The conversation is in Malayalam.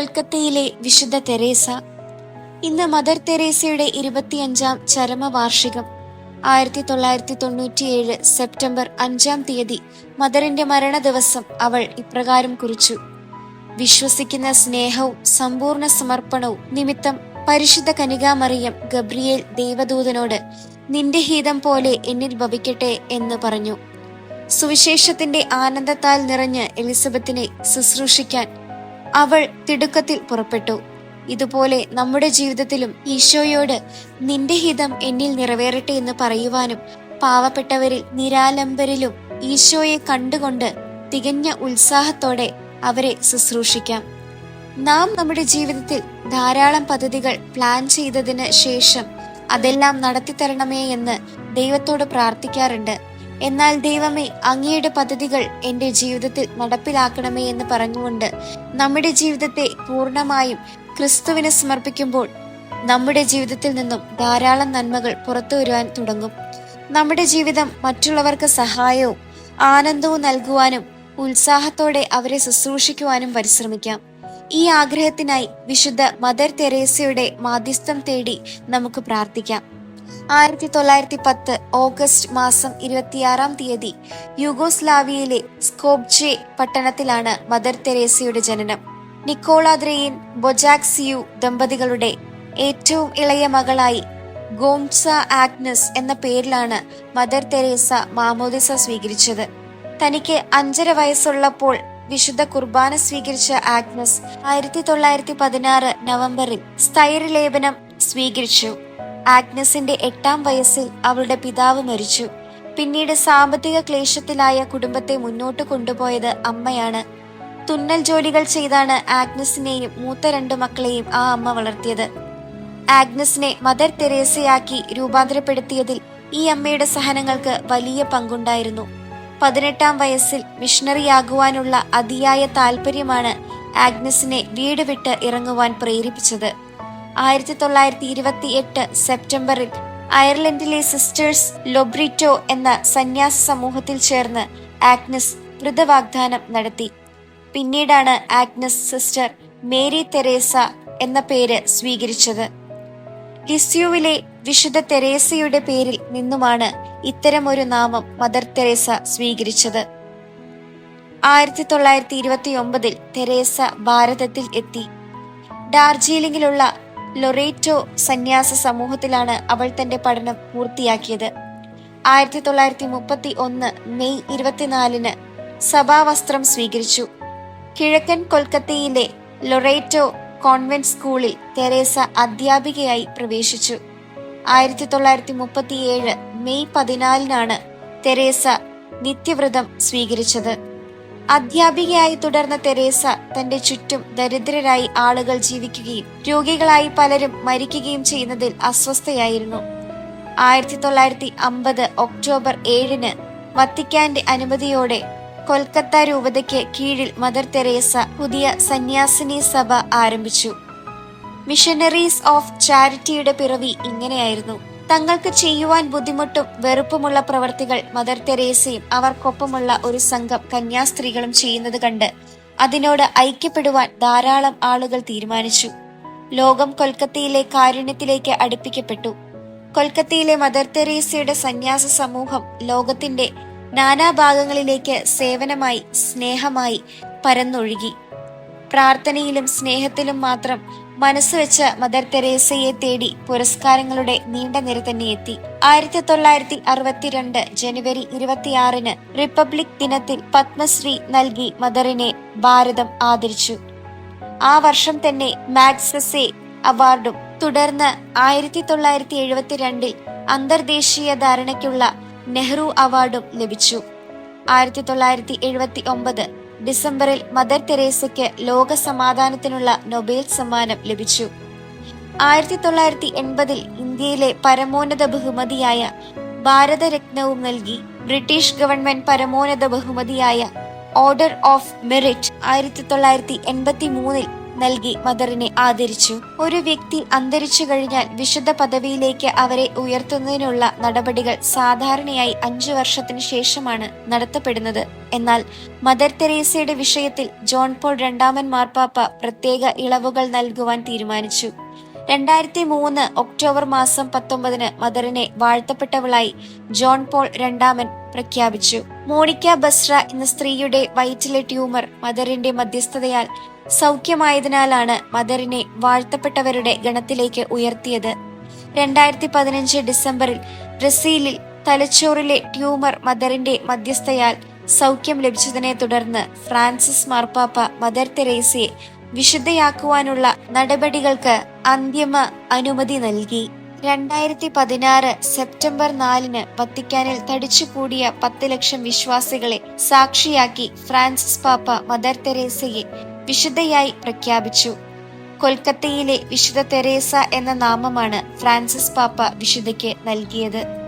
കൊൽക്കത്തയിലെ വിശുദ്ധ തെരേസ. ഇന്ന് മദർ തെരേസയുടെ ഇരുപത്തിയഞ്ചാം ചരമവാർഷികം. ആയിരത്തി തൊള്ളായിരത്തി തൊണ്ണൂറ്റിയേഴ് സെപ്റ്റംബർ അഞ്ചാം തീയതി മദറിന്റെ മരണ ദിവസം അവൾ ഇപ്രകാരം കുറിച്ചു. വിശ്വസിക്കുന്ന സ്നേഹവും സമ്പൂർണ സമർപ്പണവും നിമിത്തം പരിശുദ്ധ കനികാമറിയം ഗബ്രിയേൽ ദേവദൂതനോട് നിന്റെ ഹീതം പോലെ എന്നിൽ ഭവിക്കട്ടെ എന്ന് പറഞ്ഞു. സുവിശേഷത്തിന്റെ ആനന്ദത്താൽ നിറഞ്ഞ് എലിസബത്തിനെ ശുശ്രൂഷിക്കാൻ അവൾ തിടുക്കത്തിൽ പുറപ്പെട്ടു. ഇതുപോലെ നമ്മുടെ ജീവിതത്തിലും ഈശോയോട് നിന്റെ ഹിതം എന്നിൽ നിറവേറട്ടെ എന്ന് പറയുവാനും പാവപ്പെട്ടവരിൽ നിരാലംബരിലും ഈശോയെ കണ്ടുകൊണ്ട് തികഞ്ഞ ഉത്സാഹത്തോടെ അവരെ ശുശ്രൂഷിക്കാം. നാം നമ്മുടെ ജീവിതത്തിൽ ധാരാളം പദ്ധതികൾ പ്ലാൻ ചെയ്തതിന് ശേഷം അതെല്ലാം നടത്തിത്തരണമേ എന്ന് ദൈവത്തോട് പ്രാർത്ഥിക്കാറുണ്ട്. എന്നാൽ ദൈവമേ അങ്ങയുടെ പദ്ധതികൾ എന്റെ ജീവിതത്തിൽ നടപ്പിലാക്കണമേ എന്ന് പറഞ്ഞുകൊണ്ട് നമ്മുടെ ജീവിതത്തെ പൂർണമായും ക്രിസ്തുവിന് സമർപ്പിക്കുമ്പോൾ നമ്മുടെ ജീവിതത്തിൽ നിന്നും ധാരാളം നന്മകൾ പുറത്തു വരുവാൻ തുടങ്ങും. നമ്മുടെ ജീവിതം മറ്റുള്ളവർക്ക് സഹായവും ആനന്ദവും നൽകുവാനും ഉത്സാഹത്തോടെ അവരെ ശുശ്രൂഷിക്കുവാനും പരിശ്രമിക്കാം. ഈ ആഗ്രഹത്തിനായി വിശുദ്ധ മദർ തെരേസയുടെ മാധ്യസ്ഥം തേടി നമുക്ക് പ്രാർത്ഥിക്കാം. ആയിരത്തി തൊള്ളായിരത്തി പത്ത് ഓഗസ്റ്റ് മാസം ഇരുപത്തിയാറാം തീയതി യുഗോസ്ലാവിയയിലെ സ്കോബ്ജെ പട്ടണത്തിലാണ് മദർ തെരേസയുടെ ജനനം. നിക്കോളാദ്രയിൻ ബൊജാക്സിയു ദമ്പതികളുടെ ഏറ്റവും ഇളയ മകളായി ഗോംസ ആഗ്നസ് എന്ന പേരിലാണ് മദർ തെരേസ മാമോദിസ സ്വീകരിച്ചത്. തനിക്ക് അഞ്ചര വയസ്സുള്ളപ്പോൾ വിശുദ്ധ കുർബാന സ്വീകരിച്ച ആഗ്നസ് ആയിരത്തി തൊള്ളായിരത്തി പതിനാറ് നവംബറിൽ സ്ഥൈര്യലേപനം സ്വീകരിച്ചു. ആഗ്നസിന്റെ എട്ടാം വയസ്സിൽ അവളുടെ പിതാവ് മരിച്ചു. പിന്നീട് സാമ്പത്തിക ക്ലേശത്തിലായ കുടുംബത്തെ മുന്നോട്ട് കൊണ്ടുപോയത് അമ്മയാണ്. തുന്നൽ ജോലികൾ ചെയ്താണ് ആഗ്നസിനെയും മൂത്ത രണ്ടു മക്കളെയും ആ അമ്മ വളർത്തിയത്. ആഗ്നസിനെ മദർ തെരേസയാക്കി രൂപാന്തരപ്പെടുത്തിയതിൽ ഈ അമ്മയുടെ സഹനങ്ങൾക്ക് വലിയ പങ്കുണ്ടായിരുന്നു. പതിനെട്ടാം വയസ്സിൽ മിഷണറിയാകുവാനുള്ള അതിയായ താല്പര്യമാണ് ആഗ്നസിനെ വീട് വിട്ട് ഇറങ്ങുവാൻ പ്രേരിപ്പിച്ചത്. ആയിരത്തി തൊള്ളായിരത്തി ഇരുപത്തി എട്ട് സെപ്റ്റംബറിൽ അയർലൻഡിലെ സിസ്റ്റേഴ്സ് ലൊബ്രിറ്റോ എന്ന സന്യാസ സമൂഹത്തിൽ ചേർന്ന് ആഗ്നസ് വ്രതവാഗ്ദാനം നടത്തി. പിന്നീടാണ് ആഗ്നസ് സിസ്റ്റർ മേരി തെരേസ എന്ന പേര് സ്വീകരിച്ചത്. ലിസ്യുവിലെ വിശുദ്ധ തെരേസയുടെ പേരിൽ നിന്നുമാണ് ഇത്തരമൊരു നാമം മദർ തെരേസ സ്വീകരിച്ചത്. ആയിരത്തി തൊള്ളായിരത്തി ഇരുപത്തി ഒമ്പതിൽ തെരേസ ഭാരതത്തിൽ എത്തി. ഡാർജിലിംഗിലുള്ള ലൊറേറ്റോ സന്യാസ സമൂഹത്തിലാണ് അവൾ തന്റെ പഠനം പൂർത്തിയാക്കിയത്. ആയിരത്തി തൊള്ളായിരത്തി മുപ്പത്തി ഒന്ന് മെയ് ഇരുപത്തിനാലിന് സഭാവസ്ത്രം സ്വീകരിച്ചു. കിഴക്കൻ കൊൽക്കത്തയിലെ ലൊറേറ്റോ കോൺവെന്റ് സ്കൂളിൽ തെരേസ അധ്യാപികയായി പ്രവേശിച്ചു. ആയിരത്തി തൊള്ളായിരത്തി മുപ്പത്തിയേഴ് മെയ് പതിനാലിനാണ് തെരേസ നിത്യവ്രതം സ്വീകരിച്ചത്. അധ്യാപികയായി തുടർന്ന തെരേസ തന്റെ ചുറ്റും ദരിദ്രരായി ആളുകൾ ജീവിക്കുകയും രോഗികളായി പലരും മരിക്കുകയും ചെയ്യുന്നതിൽ അസ്വസ്ഥയായിരുന്നു. ആയിരത്തി തൊള്ളായിരത്തി അമ്പത് ഒക്ടോബർ ഏഴിന് വത്തിക്കാന്റെ അനുമതിയോടെ കൊൽക്കത്ത രൂപതയ്ക്ക് കീഴിൽ മദർ തെരേസ പുതിയ സന്യാസിനി സഭ ആരംഭിച്ചു. മിഷനറീസ് ഓഫ് ചാരിറ്റിയുടെ പിറവി ഇങ്ങനെയായിരുന്നു. തങ്ങൾക്ക് ചെയ്യുവാൻ ബുദ്ധിമുട്ടും വെറുപ്പുമുള്ള പ്രവർത്തികൾ മദർ തെരേസയും അവർക്കൊപ്പമുള്ള ഒരു സംഘം കന്യാസ്ത്രീകളും ചെയ്യുന്നത് കണ്ട് അതിനോട് ഐക്യപ്പെടുവാൻ ധാരാളം ആളുകൾ തീരുമാനിച്ചു. ലോകം കൊൽക്കത്തയിലെ കാരുണ്യത്തിലേക്ക് അടുപ്പിക്കപ്പെട്ടു. കൊൽക്കത്തയിലെ മദർ തെരേസയുടെ സന്യാസ സമൂഹം ലോകത്തിന്റെ നാനാഭാഗങ്ങളിലേക്ക് സേവനമായി സ്നേഹമായി പരന്നൊഴുകി. പ്രാർത്ഥനയിലും സ്നേഹത്തിലും മാത്രം മനസ്സുവെച്ച മദർ തെരേസയെ തേടി പുരസ്കാരങ്ങളുടെ നീണ്ട നിര തന്നെ എത്തി. ആയിരത്തി തൊള്ളായിരത്തി അറുപത്തിരണ്ട് ജനുവരി ഇരുപത്തിയാറിന് റിപ്പബ്ലിക് ദിനത്തിൽ പത്മശ്രീ നൽകി മദറിനെ ഭാരതം ആദരിച്ചു. ആ വർഷം തന്നെ മാക്സസെ അവാർഡും തുടർന്ന് ആയിരത്തി തൊള്ളായിരത്തി എഴുപത്തിരണ്ടിൽ അന്തർദേശീയ ധാരണയ്ക്കുള്ള നെഹ്റു അവാർഡും ലഭിച്ചു. ആയിരത്തി തൊള്ളായിരത്തി എഴുപത്തി ഒമ്പത് ഡിസംബറിൽ മദർ തെരേസയ്ക്ക് ലോക സമാധാനത്തിനുള്ള നൊബേൽ സമ്മാനം ലഭിച്ചു. ആയിരത്തി തൊള്ളായിരത്തി എൺപതിൽ ഇന്ത്യയിലെ പരമോന്നത ബഹുമതിയായ ഭാരതരത്നവും നൽകി ബ്രിട്ടീഷ് ഗവൺമെന്റ് പരമോന്നത ബഹുമതിയായ ഓർഡർ ഓഫ് മെറിറ്റ് ആയിരത്തി തൊള്ളായിരത്തി എൺപത്തി മൂന്നിൽ നൽകി മദറിനെ ആദരിച്ചു. ഒരു വ്യക്തി അന്തരിച്ചു കഴിഞ്ഞാൽ വിശുദ്ധ പദവിയിലേക്ക് അവരെ ഉയർത്തുന്നതിനുള്ള നടപടികൾ സാധാരണയായി അഞ്ചു വർഷത്തിന് ശേഷമാണ് നടത്തപ്പെടുന്നത്. എന്നാൽ മദർ തെരേസയുടെ വിഷയത്തിൽ ജോൺ പോൾ രണ്ടാമൻ മാർപ്പാപ്പ പ്രത്യേക ഇളവുകൾ നൽകുവാൻ തീരുമാനിച്ചു. രണ്ടായിരത്തി മൂന്ന് ഒക്ടോബർ മാസം പത്തൊമ്പതിന് മദറിനെ വാഴ്ത്തപ്പെട്ടവളായി ജോൺ പോൾ രണ്ടാമൻ പ്രഖ്യാപിച്ചു. മോണിക്ക ബസ്ര എന്ന സ്ത്രീയുടെ വയറ്റിലെ ട്യൂമർ മദറിന്റെ മധ്യസ്ഥതയാൽ സൗഖ്യമായതിനാലാണ് മദറിനെ വാഴ്ത്തപ്പെട്ടവരുടെ ഗണത്തിലേക്ക് ഉയർത്തിയത്. രണ്ടായിരത്തി പതിനഞ്ച് ഡിസംബറിൽ ബ്രസീലിൽ തലച്ചോറിലെ ട്യൂമർ മദറിന്റെ മധ്യസ്ഥയാൽ സൗഖ്യം ലഭിച്ചതിനെ തുടർന്ന് ഫ്രാൻസിസ് മാർപ്പാപ്പ മദർ തെരേസയെ വിശുദ്ധയാക്കുവാനുള്ള നടപടികൾക്ക് അന്തിമ അനുമതി നൽകി. രണ്ടായിരത്തി പതിനാറ് സെപ്റ്റംബർ നാലിന് വത്തിക്കാനിൽ തടിച്ചുകൂടിയ പത്ത് ലക്ഷം വിശ്വാസികളെ സാക്ഷിയാക്കി ഫ്രാൻസിസ് പാപ്പ മദർ തെരേസയെ വിശുദ്ധയായി പ്രഖ്യാപിച്ചു. കൊൽക്കത്തയിലെ വിശുദ്ധ തെരേസ എന്ന നാമമാണ് ഫ്രാൻസിസ് പാപ്പ വിശുദ്ധയ്ക്ക് നൽകിയത്.